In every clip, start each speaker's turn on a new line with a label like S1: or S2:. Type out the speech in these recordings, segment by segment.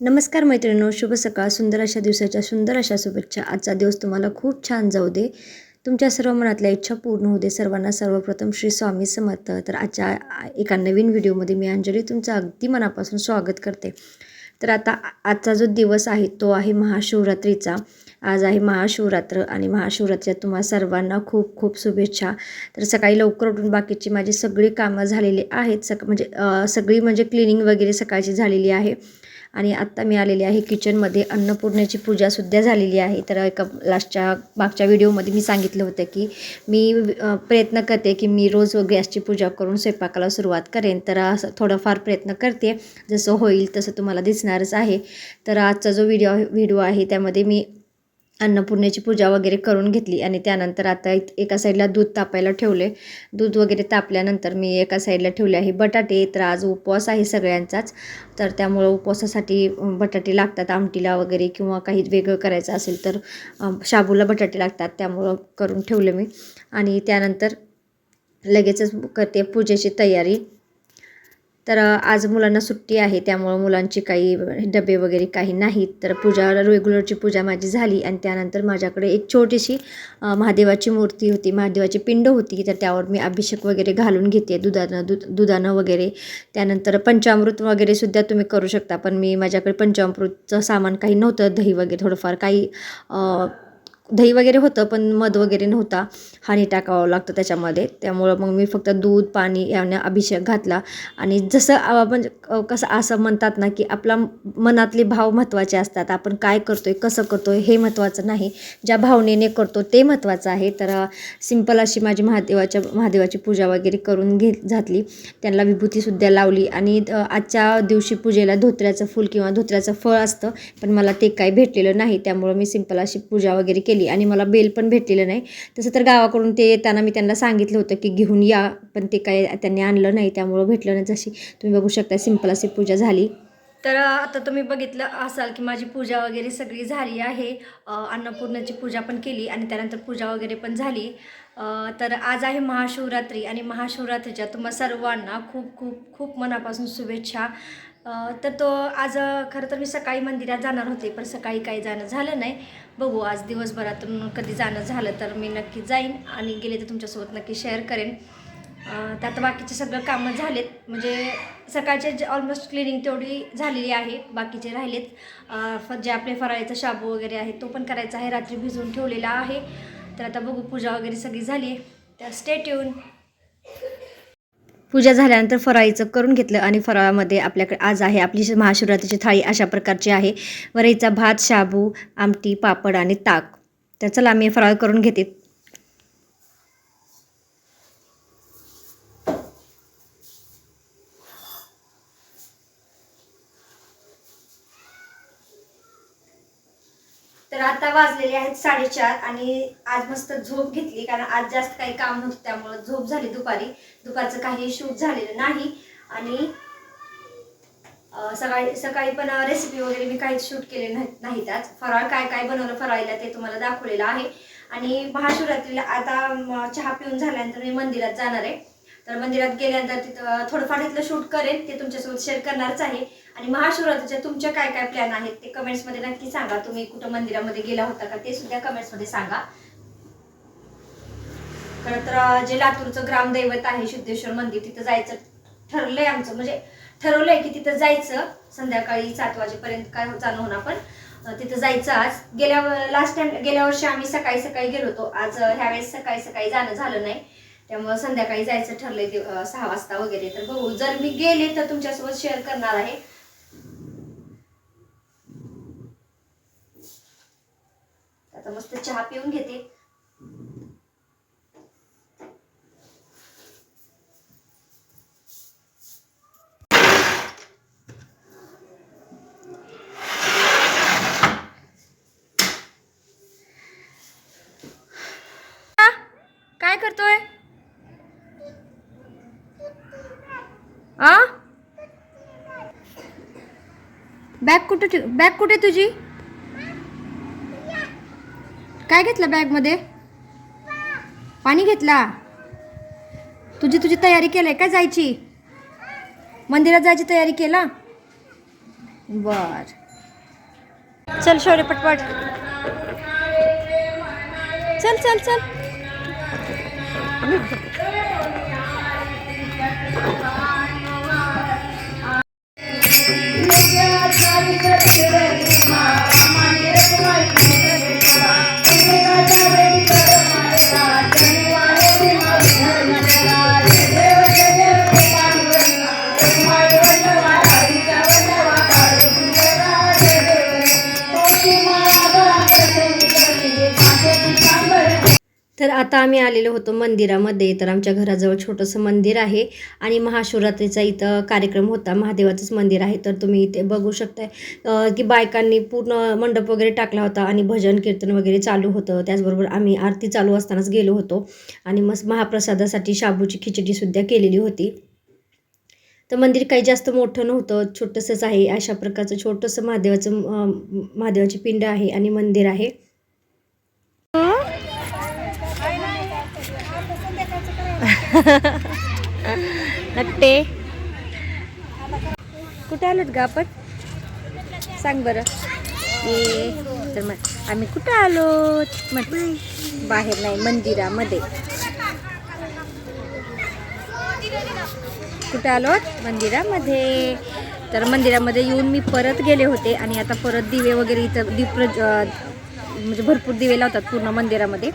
S1: नमस्कार मैत्रिणींनो शुभ सकाळ. सुंदर अशा दिवसाच्या सुंदर अशा शुभेच्छा. आजचा दिवस तुम्हाला खूप छान जाऊ दे. तुमच्या सर्व मनातल्या इच्छा पूर्ण होऊ दे. सर्वांना सर्वप्रथम श्री स्वामी समर्थ. तर आजच्या एका नवीन व्हिडिओमध्ये मी अंजली तुमचं अगदी मनापासून स्वागत करते. तर आता आजचा जो दिवस आहे तो आहे महाशिवरात्रीचा. आज आहे महाशिवरात्र आणि महाशिवरात्रीच्या तुम्हा सर्वांना खूप खूप शुभेच्छा. तर सकाळी लवकर उठून बाकीची माझी सगळी कामं झालेली आहेत. सक म्हणजे सगळी म्हणजे क्लिनिंग वगैरे सकाळची झालेली आहे. आणि आत्ता मी आलेली आहे किचनमध्ये. अन्नपूर्णेची पूजासुद्धा झालेली आहे. तर एका लास्टच्या मागच्या व्हिडिओमध्ये मी सांगितलं होतं की मी प्रयत्न करते की मी रोज गॅसची पूजा करून स्वयंपाकाला सुरुवात करेन. तर असं थोडंफार प्रयत्न करते. जसं होईल तसं तुम्हाला दिसणारच आहे. तर आजचा जो व्हिडिओ व्हिडिओ आहे त्यामध्ये मी अन्नपूर्णेची पूजा वगैरे करून घेतली आणि त्यानंतर आता एक- एका साईडला दूध तापायला ठेवले. दूध वगैरे तापल्यानंतर मी एका साईडला ठेवले आहे. बटाटे तर आज उपवास आहे सगळ्यांचाच. तर त्यामुळं उपवासासाठी बटाटे लागतात आमटीला वगैरे किंवा काही वेगळं करायचं असेल तर शाबूला बटाटे लागतात. त्यामुळं करून ठेवले मी. आणि त्यानंतर लगेचच करते पूजेची तयारी. तर आज मुलांना सुट्टी आहे त्यामुळं मुलांची काही डबे वगैरे काही नाहीत. तर पूजा रेग्युलरची पूजा माझी झाली आणि त्यानंतर माझ्याकडे एक छोटीशी महादेवाची मूर्ती होती. महादेवाची पिंड होती तर त्यावर मी अभिषेक वगैरे घालून घेते दुधानं दूध दुधानं वगैरे. त्यानंतर पंचामृत वगैरे सुद्धा तुम्ही करू शकता पण मी माझ्याकडे पंचामृतचं सामान काही नव्हतं दही वगैरे थोडंफार काही दही वगैरे होतं पण मध वगैरे नव्हता. हानी टाकावं लागतं त्याच्यामध्ये. त्यामुळं मग मी फक्त दूध पाणी याने अभिषेक घातला. आणि जसं म्हणजे कसं असं म्हणतात ना की आपला मनातले भाव महत्त्वाचे असतात. आपण काय करतो आहे कसं करतो आहे हे महत्त्वाचं नाही. ज्या भावनेने करतो ते महत्त्वाचं आहे. तर सिंपल अशी माझी महादेवाच्या महादेवाची पूजा वगैरे करून घे घातली. त्यांना विभूतीसुद्धा लावली. आणि आजच्या दिवशी पूजेला धोत्र्याचं फूल किंवा धोत्र्याचं फळ असतं पण मला ते काही भेटलेलं नाही. त्यामुळं मी सिंपल अशी पूजा वगैरे केली. आणि मला बेल पण भेटलेलं नाही. तसं तर गावाकडून ते येताना मी त्यांना सांगितलं होतं की घेऊन या पण ते काही त्यांनी आणलं नाही त्यामुळं भेटलं नाही जशी. तुम्ही बघू शकता सिंपल अशी पूजा झाली. तर आता तुम्ही बघितलं असाल की माझी पूजा वगैरे सगळी झाली आहे. अन्नपूर्णाची पूजा पण केली आणि त्यानंतर पूजा वगैरे पण झाली. तर आज आहे महाशिवरात्री आणि महाशिवरात्रीच्या तुम्हा सर्वांना खूप खूप खूप मनापासून शुभेच्छा. तर तो आज खरं तर मी सकाळी मंदिरात जाणार होते पण सकाळी काही जाणं झालं नाही. बघू आज दिवसभरातून कधी जाणं झालं तर मी नक्की जाईन आणि गेले तर तुमच्यासोबत नक्की शेअर करेन. त्यात बाकीचे सगळं कामं झालेत. म्हणजे सकाळचे जे ऑलमोस्ट क्लिनिंग तेवढी झालेली आहे बाकीचे राहिलेत. फ- जे आपले फराळीचा शाबू वगैरे आहे तो पण करायचा आहे. रात्री भिजवून ठेवलेला आहे. तर आता बघू पूजा वगैरे सगळी झाली आहे. तर स्टेट येऊन पूजा झाल्यानंतर फराळीचं करून घेतलं आणि फराळामध्ये आपल्याकडे आज आहे आपली महाशिवरात्रीची थाळी अशा प्रकारची आहे. वरईचा भात शाबू आमटी पापड आणि ताक. तर चला मी फराळ करून घेते. तर आता वाजलेले आहेत साडेचार आणि आज मस्त झोप घेतली कारण आज जास्त काही काम नव्हतं त्यामुळं झोप झाली दुपारी. दुपारचं काही शूट झालेलं नाही. आणि सकाळी सकाळी पण रेसिपी वगैरे मी काहीच शूट केले नाहीत नाहीत आज. फराळ काय काय बनवलं फराळीला ते तुम्हाला दाखवलेलं आहे. आणि महाशिवरात्रीला आता चहा पिऊन झाल्यानंतर मी मंदिरात जाणार आहे. तर मंदिरात गेल्यानंतर तिथं थोडंफार तिथलं शूट करेन ते तुमच्यासोबत शेअर करणारच आहे. आणि महाशिवरात्रीच्या तुमच्या काय काय प्लॅन आहेत ते कमेंट्समध्ये नक्की सांगा. तुम्ही कुठं मंदिरामध्ये गेला होता का ते सुद्धा कमेंट्समध्ये सांगा. खरं तर जे लातूरचं ग्रामदैवत आहे सिद्धेश्वर मंदिर तिथं जायचं ठरलंय आमचं. म्हणजे ठरवलंय की तिथं जायचं संध्याकाळी सात वाजेपर्यंत काय जाणं होणार पण तिथं जायचं आज. गेल्या लास्ट टाइम गेल्या वर्षी आम्ही सकाळी सकाळी गेलो होतो. आज ह्यावेळेस सकाळी सकाळी जाणं झालं नाही. त्यामुळं संध्याकाळी जायचं ठरलंय सहा वाजता वगैरे. तर बघू जर मी गेले तर तुमच्यासोबत शेअर करणार आहे. आता मस्त चहा पिऊन घेते. बॅग कुठे बॅग कुठे तुझी? काय घेतलं बॅगमध्ये पाणी घेतला? तुझी तुझी तयारी केली आहे का जायची? मंदिरात जायची तयारी केला? बर. चल शौर्य पटपट. चल चल चल. Thank you. तर आता आम्ही आलेलो होतो मंदिरामध्ये. तर आमच्या घराजवळ छोटंसं मंदिर आहे आणि महाशिवरात्रीचा इथं कार्यक्रम होता. महादेवाचंच मंदिर आहे. तर तुम्ही इथे बघू शकताय की बायकांनी पूर्ण मंडप वगैरे टाकला होता आणि भजन कीर्तन वगैरे चालू होतं. त्याचबरोबर आम्ही आरती चालू असतानाच गेलो होतो आणि मस्त महाप्रसादासाठी शाबूची खिचडीसुद्धा केलेली होती. तर मंदिर काही जास्त मोठं नव्हतं छोटंसंच आहे. अशा प्रकारचं छोटंसं महादेवाचं महादेवाची पिंड आहे आणि मंदिर आहे. नट्टे. कुठे आलोत ग आपण? सांग बरं. ए तर मग आम्ही कुठं आलो म्हट बाहेर नाही मंदिरामध्ये. कुठं आलोत? मंदिरामध्ये. तर मंदिरामध्ये येऊन मी परत गेले होते आणि आता परत दिवे वगैरे इथं दीप म्हणजे भरपूर दिवे लावतात पूर्ण मंदिरामध्ये.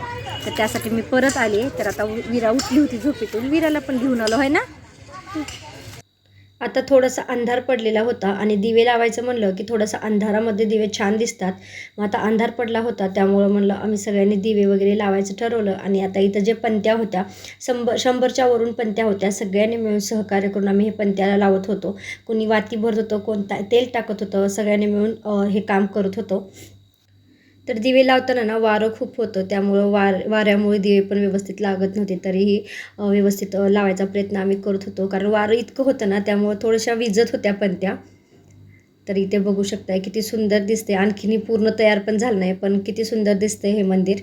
S1: तर त्यासाठी मी परत आले तर आता विरा उठली होती झोपेतून. विराला पण घेऊन आलो आहे ना? आता थोडासा अंधार पडलेला होता आणि दिवे लावायचं म्हणलं की थोडासा अंधारामध्ये दिवे छान दिसतात. मग आता अंधार पडला होता त्यामुळं म्हणलं आम्ही सगळ्यांनी दिवे वगैरे लावायचं ठरवलं. आणि आता इथं जे पंत्या होत्या शंभर शंभरच्या वरून पंत्या होत्या. सगळ्यांनी मिळून सहकार्य करून आम्ही हे पंत्याला लावत होतो. कोणी वाती भरत होतं कोणता तेल टाकत होतं सगळ्यांनी मिळून हे काम करत होतो. तर दिवे लावताना ना वारं खूप होतं. त्यामुळं वार वाऱ्यामुळे दिवे पण व्यवस्थित लागत नव्हते. तरीही व्यवस्थित लावायचा प्रयत्न आम्ही करत होतो. कारण वारं इतकं होतं ना त्यामुळं थोड्याशा विजत होत्या पण त्या. तर इथे बघू शकताय किती सुंदर दिसते. आणखीनही पूर्ण तयार पण झालं नाही पण किती सुंदर दिसते हे मंदिर.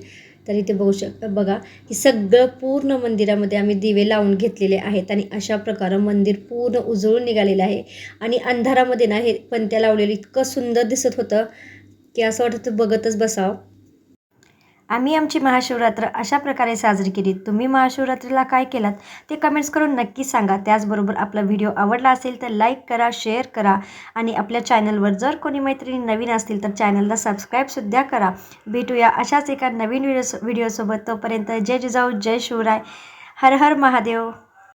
S1: तर इथे बघू शक बघा की सगळं पूर्ण मंदिरामध्ये आम्ही दिवे लावून घेतलेले आहेत आणि अशा प्रकारे मंदिर पूर्ण उजळून निघालेलं आहे. आणि अंधारामध्ये ना हे पंत्या लावलेलं इतकं सुंदर दिसत होतं. की असं वाटतं बघतच बसावं. आम्ही आमची महाशिवरात्र अशा प्रकारे साजरी केली. तुम्ही महाशिवरात्रीला काय केलात ते कमेंट्स करून नक्की सांगा. त्याचबरोबर आपला व्हिडिओ आवडला असेल तर लाईक करा शेअर करा आणि आपल्या चॅनलवर जर कोणी मैत्रिणी नवीन असतील तर चॅनलला सबस्क्राईबसुद्धा करा. भेटूया अशाच एका नवीन व्हिडिओ व्हिडिओसोबत तोपर्यंत जय जिजाऊ जय शिवराय. हर हर महादेव.